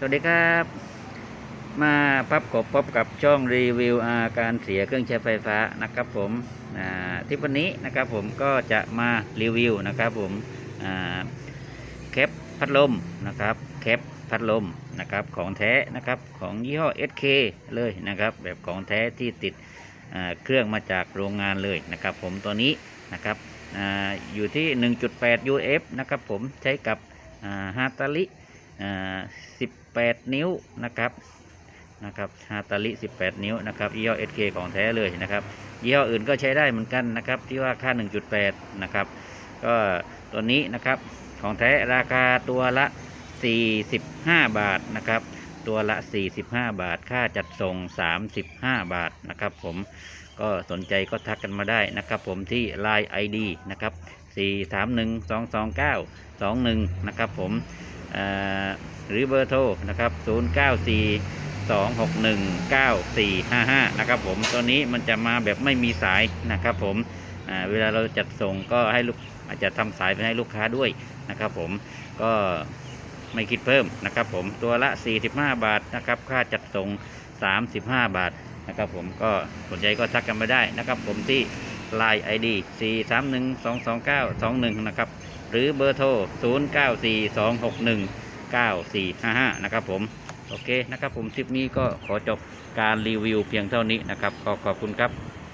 สวัสดีครับ มาพับกบพบกับช่องรีวิวอาการเสียเครื่องใช้ไฟฟ้านะครับผมที่วันนี้นะครับผมก็จะมารีวิวนะครับผมแคปพัดลมนะครับแคปพัดลมนะครับของแท้นะครับของยี่ห้อ SK เลยนะครับ แบบของแท้ที่ติดเครื่องมาจากโรงงานเลยนะครับ ผมตัวนี้นะครับออยู่ที่ 1.8 UF นะครับผมใช้กับฮาตาลิ อ่า18นิ้วนะครับนะครับฮาตาลิ 18 นิ้วนะครับยี่ห้อ SK ของแท้เลยนะครับยี่ห้ออื่นก็ใช้ได้เหมือนกันนะครับที่ว่าค่า 1.8 นะครับ ก็ตัวนี้นะครับของแท้ราคาตัวละ 45 บาทนะครับ ตัวละ 45 บาท ค่าจัดส่ง 35 บาทนะครับ ผมก็สนใจก็ทักกันมาได้นะครับผมที่ Line ID นะครับ 431 229 21 นะครับผม หรือเบอร์โทรนะครับ 094 261 9455 นะครับผม ตัวนี้มันจะมาแบบไม่มีสายนะครับผมเวลาเราจัดส่งก็ให้ลูกอาจจะทำสายไปให้ลูกค้าด้วยนะครับผม ก็ไม่คิดเพิ่มนะครับผม ตัวละ 45 บาทนะครับ ค่าจัดส่ง 35 บาทนะครับผม ก็สนใจก็ทักกันมาได้นะครับผมที่ Line ID 431 229 21 นะครับ หรือเบอร์โทร 0 9 4 2 6 1 9 4 5 5 นะครับผม โอเคนะครับผมคลิปนี้ก็ขอจบการรีวิวเพียงเท่านี้นะครับ ขอขอบคุณครับ